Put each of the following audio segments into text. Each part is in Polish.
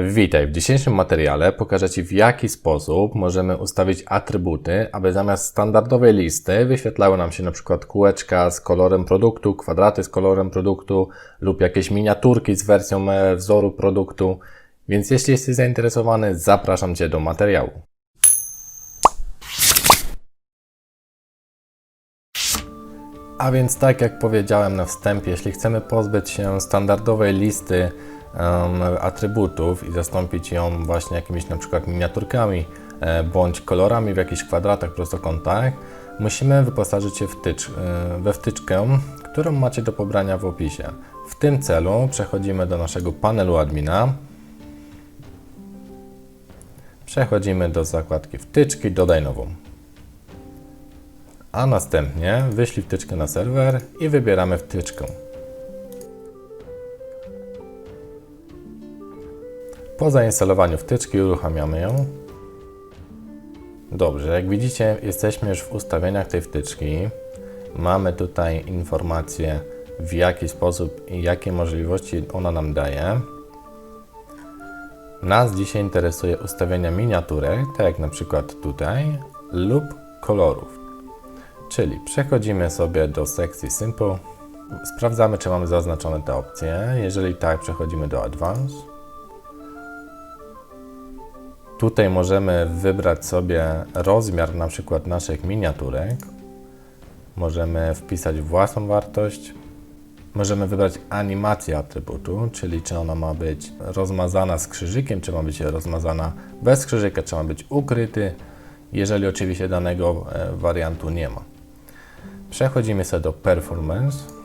Witaj, w dzisiejszym materiale pokażę Ci w jaki sposób możemy ustawić atrybuty, aby zamiast standardowej listy wyświetlały nam się przykład kółeczka z kolorem produktu, kwadraty z kolorem produktu lub jakieś miniaturki z wersją e, wzoru produktu. Więc jeśli jesteś zainteresowany, zapraszam Cię do materiału. A więc tak jak powiedziałem na wstępie, jeśli chcemy pozbyć się standardowej listy atrybutów i zastąpić ją właśnie jakimiś na przykład miniaturkami e, bądź kolorami w jakichś kwadratach, prostokątach, musimy wyposażyć się w tycz, e, we wtyczkę, którą macie do pobrania w opisie. W tym celu przechodzimy do naszego panelu admina, przechodzimy do zakładki wtyczki, dodaj nową a następnie wyślij wtyczkę na serwer i wybieramy wtyczkę. Po zainstalowaniu wtyczki uruchamiamy ją. Dobrze, jak widzicie, jesteśmy już w ustawieniach tej wtyczki. Mamy tutaj informacje, w jaki sposób i jakie możliwości ona nam daje. Nas dzisiaj interesuje ustawienia miniaturek, tak jak na przykład tutaj, lub kolorów. Czyli przechodzimy sobie do sekcji Simple, sprawdzamy czy mamy zaznaczone te opcje. Jeżeli tak, przechodzimy do Advanced. Tutaj możemy wybrać sobie rozmiar na przykład naszych miniaturek. Możemy wpisać własną wartość. Możemy wybrać animację atrybutu, czyli czy ona ma być rozmazana z krzyżykiem, czy ma być rozmazana bez krzyżyka, czy ma być ukryty, jeżeli oczywiście danego e, wariantu nie ma. Przechodzimy sobie do Performance.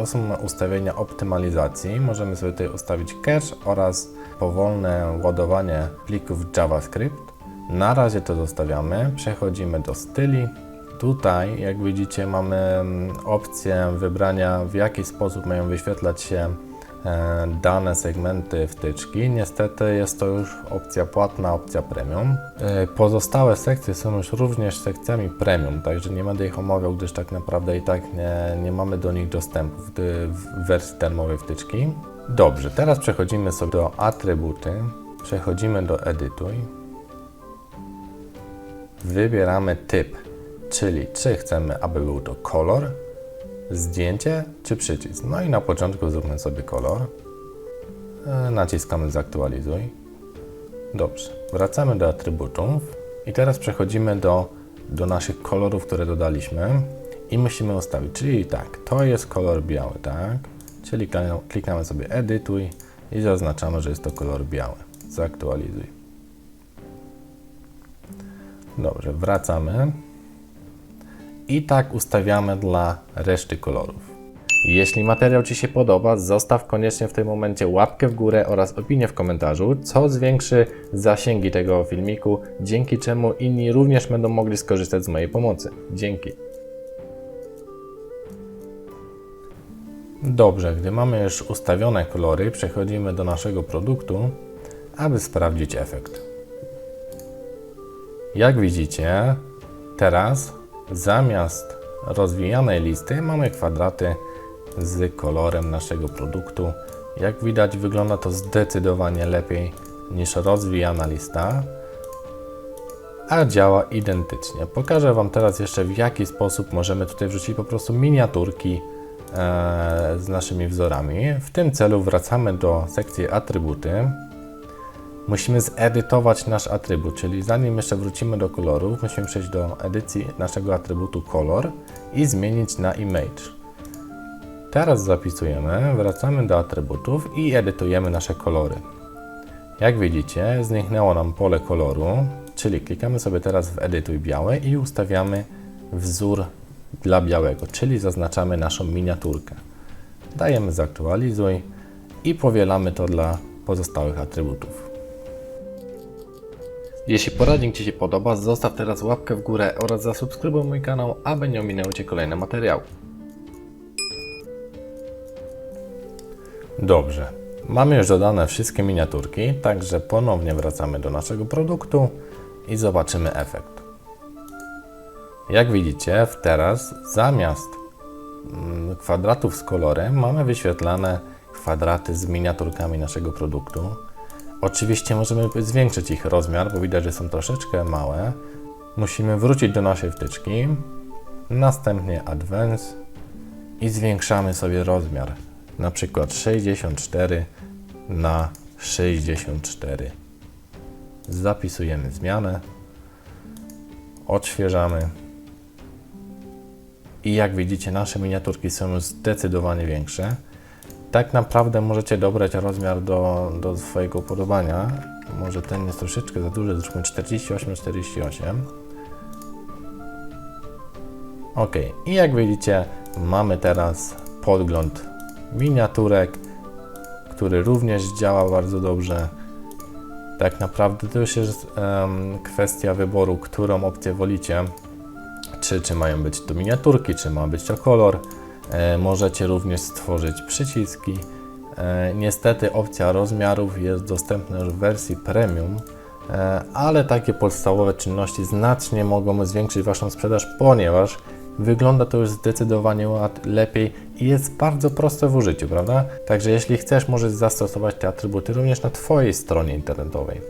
To są ustawienia optymalizacji. Możemy sobie tutaj ustawić cache oraz powolne ładowanie plików JavaScript. Na razie to zostawiamy. Przechodzimy do styli. Tutaj, jak widzicie, mamy mm, opcję wybrania, w jaki sposób mają wyświetlać się dane segmenty wtyczki. Niestety jest to już opcja płatna, opcja premium. E, Pozostałe sekcje są już również sekcjami premium, także nie będę ich omawiał, gdyż tak naprawdę i tak nie, nie mamy do nich dostępu w wersji darmowej wtyczki. Dobrze, teraz przechodzimy sobie do atrybuty, przechodzimy do edytuj, wybieramy typ, czyli czy chcemy, aby był to kolor, zdjęcie czy przycisk. No i na początku zróbmy sobie kolor. E, Naciskamy zaktualizuj. Dobrze, wracamy do atrybutów i teraz przechodzimy do, do naszych kolorów, które dodaliśmy i musimy ustawić, czyli tak, to jest kolor biały, tak? Czyli klikamy- klikamy sobie edytuj i zaznaczamy, że jest to kolor biały. Zaktualizuj. Dobrze, wracamy. I tak ustawiamy dla reszty kolorów. Jeśli materiał Ci się podoba, zostaw koniecznie w tym momencie łapkę w górę oraz opinię w komentarzu, co zwiększy zasięgi tego filmiku, dzięki czemu inni również będą mogli skorzystać z mojej pomocy. Dzięki. Dobrze, gdy mamy już ustawione kolory, przechodzimy do naszego produktu, aby sprawdzić efekt. Jak widzicie, teraz zamiast rozwijanej listy mamy kwadraty z kolorem naszego produktu. Jak widać, wygląda to zdecydowanie lepiej niż rozwijana lista, a działa identycznie. Pokażę Wam teraz jeszcze w jaki sposób możemy tutaj wrzucić po prostu miniaturki e, z naszymi wzorami. W tym celu wracamy do sekcji atrybuty. Musimy zedytować nasz atrybut, czyli zanim jeszcze wrócimy do kolorów, musimy przejść do edycji naszego atrybutu kolor i zmienić na image. Teraz zapisujemy, wracamy do atrybutów i edytujemy nasze kolory. Jak widzicie, zniknęło nam pole koloru, czyli klikamy sobie teraz w edytuj białe i ustawiamy wzór dla białego, czyli zaznaczamy naszą miniaturkę. Dajemy zaktualizuj i powielamy to dla pozostałych atrybutów. Jeśli poradnik Ci się podoba, zostaw teraz łapkę w górę oraz zasubskrybuj mój kanał, aby nie ominęły Cię kolejne materiały. Dobrze, mamy już dodane wszystkie miniaturki, także ponownie wracamy do naszego produktu i zobaczymy efekt. Jak widzicie, teraz zamiast mm, kwadratów z kolorem mamy wyświetlane kwadraty z miniaturkami naszego produktu. Oczywiście możemy zwiększyć ich rozmiar, bo widać, że są troszeczkę małe. Musimy wrócić do naszej wtyczki, następnie Advance i zwiększamy sobie rozmiar. Na przykład 64 na 64. Zapisujemy zmianę, odświeżamy i jak widzicie nasze miniaturki są już zdecydowanie większe. Tak naprawdę możecie dobrać rozmiar do, do swojego upodobania. Może ten jest troszeczkę za duży, zróbmy 48-48. Ok, i jak widzicie, mamy teraz podgląd miniaturek, który również działa bardzo dobrze. Tak naprawdę to już jest em, kwestia wyboru, którą opcję wolicie. Czy, czy mają być to miniaturki, czy ma być to kolor. E, możecie również stworzyć przyciski. E, niestety opcja rozmiarów jest dostępna już w wersji premium, e, ale takie podstawowe czynności znacznie mogą zwiększyć Waszą sprzedaż, ponieważ wygląda to już zdecydowanie lepiej i jest bardzo proste w użyciu, prawda? Także jeśli chcesz, możesz zastosować te atrybuty również na Twojej stronie internetowej.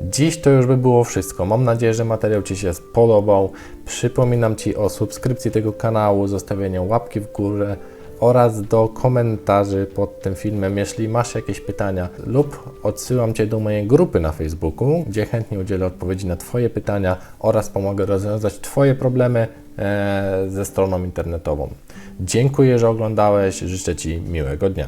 Dziś to już by było wszystko. Mam nadzieję, że materiał Ci się spodobał. Przypominam Ci o subskrypcji tego kanału, zostawieniu łapki w górę oraz do komentarzy pod tym filmem, jeśli masz jakieś pytania, lub odsyłam Cię do mojej grupy na Facebooku, gdzie chętnie udzielę odpowiedzi na Twoje pytania oraz pomogę rozwiązać Twoje problemy ze stroną internetową. Dziękuję, że oglądałeś. Życzę Ci miłego dnia.